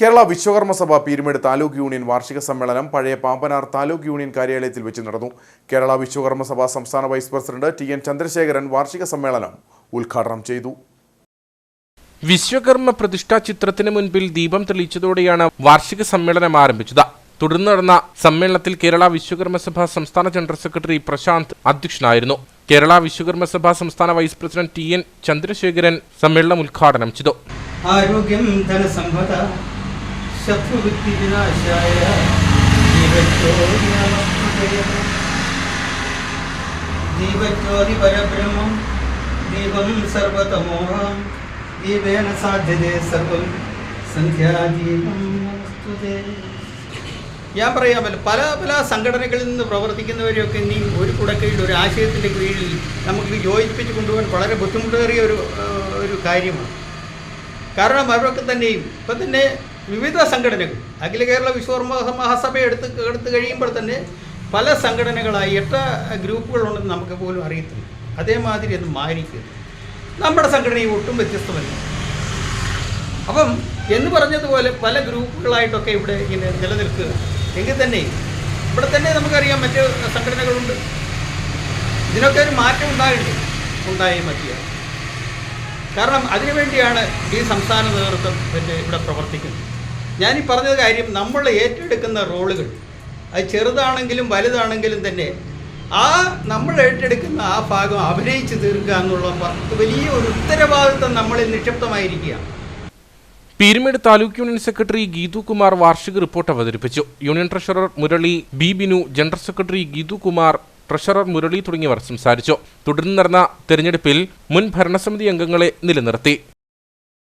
കേരള വിശ്വകർമ്മ സഭ പീരുമേട് താലൂക്ക് യൂണിയൻ വാർഷിക സമ്മേളനം പഴയ പാമ്പനാർ താലൂക്ക് യൂണിയൻ കാര്യാലയത്തിൽ വെച്ച് നടന്നു. കേരള വിശ്വകർമ്മ സഭ സംസ്ഥാന vice president T N Chandrasekharan വാർഷിക സമ്മേളനം ഉദ്ഘാടനം ചെയ്തു. വിശ്വകർമ്മ പ്രതിഷ്ഠാ ചിത്രത്തിന് മുൻപിൽ ദീപം തെളിയിച്ചതോടെയാണ് വാർഷിക സമ്മേളനം ആരംഭിച്ചത്. തുടർന്ന് നടന്ന സമ്മേളനത്തിൽ കേരള വിശ്വകർമ്മ സഭ സംസ്ഥാന ജനറൽ സെക്രട്ടറി പ്രശാന്ത് അധ്യക്ഷനായിരുന്നു. കേരള വിശ്വകർമ്മ സഭ സംസ്ഥാന vice president T N Chandrasekharan സമ്മേളനം ഉദ്ഘാടനം ചെയ്തു. ആരോഗ്യം ധനസമ്പദ ശത്രുവൃത്തി വിനാശായ ജീവജ്യോതി നമസ്തുതേ. ദീപജ്യോതി പരബ്രഹ്മം ദീപം സർവതമോഹം ദീപേന സാധ്യതേ സർവം സന്ധ്യാദീപം ഞാൻ പറയാമല്ലോ പല പല സംഘടനകളിൽ നിന്ന് പ്രവർത്തിക്കുന്നവരെയൊക്കെ ഇനി ഒരു കുടക്കീഴിൽ ഒരു ആശയത്തിന്റെ കീഴിൽ നമുക്ക് യോജിപ്പിച്ച് കൊണ്ടുപോകാൻ വളരെ ബുദ്ധിമുട്ടേറിയ ഒരു ഒരു കാര്യമാണ്. കാരണം അവരൊക്കെ തന്നെയും ഇപ്പം തന്നെ വിവിധ സംഘടനകൾ അഖില കേരള വിശ്വകർമ്മ മഹാസഭ എടുത്ത് എടുത്തു കഴിയുമ്പോൾ തന്നെ പല സംഘടനകളായി എത്ര ഗ്രൂപ്പുകളുണ്ടെന്ന് നമുക്ക് പോലും അറിയത്തില്ല. അതേമാതിരി അത് മാരിക്കുക നമ്മുടെ സംഘടനയും ഒട്ടും വ്യത്യസ്തമല്ല. അപ്പം എന്ന് പറഞ്ഞതുപോലെ പല ഗ്രൂപ്പുകളായിട്ടൊക്കെ ഇവിടെ ഇങ്ങനെ നിലനിൽക്കുക. എങ്കിൽ തന്നെ ഇവിടെ തന്നെ നമുക്കറിയാം മറ്റ് സംഘടനകളുണ്ട്. ഇതിനൊക്കെ ഒരു മാറ്റം ഉണ്ടായിട്ടുണ്ട്. ഉണ്ടായേ മതിയാണ് കാരണം അതിനുവേണ്ടിയാണ് ഈ സംസ്ഥാന നേതൃത്വം പിന്നെ ഇവിടെ പ്രവർത്തിക്കുന്നത്. ഞാനീ പറഞ്ഞ കാര്യം നമ്മൾ ഏറ്റെടുക്കുന്ന റോളുകൾ അത് ചെറുതാണെങ്കിലും വലുതാണെങ്കിലും തന്നെ ആ നമ്മൾ ഏറ്റെടുക്കുന്ന ആ ഭാഗം അഭിനയിച്ച് തീർക്കുക എന്നുള്ള വലിയ ഒരു ഉത്തരവാദിത്വം നമ്മളിൽ നിക്ഷിപ്തമായിരിക്കുകയാണ്. പീരുമേട് താലൂക്ക് യൂണിയൻ സെക്രട്ടറി ഗീതു കുമാർ വാർഷിക റിപ്പോർട്ട് അവതരിപ്പിച്ചു. Union treasurer Murali B Binu general secretary Geethu Kumar treasurer Murali തുടങ്ങിയവർ സംസാരിച്ചു. തുടർന്ന് നടന്ന തെരഞ്ഞെടുപ്പിൽ മുൻ ഭരണസമിതി അംഗങ്ങളെ നിലനിർത്തി.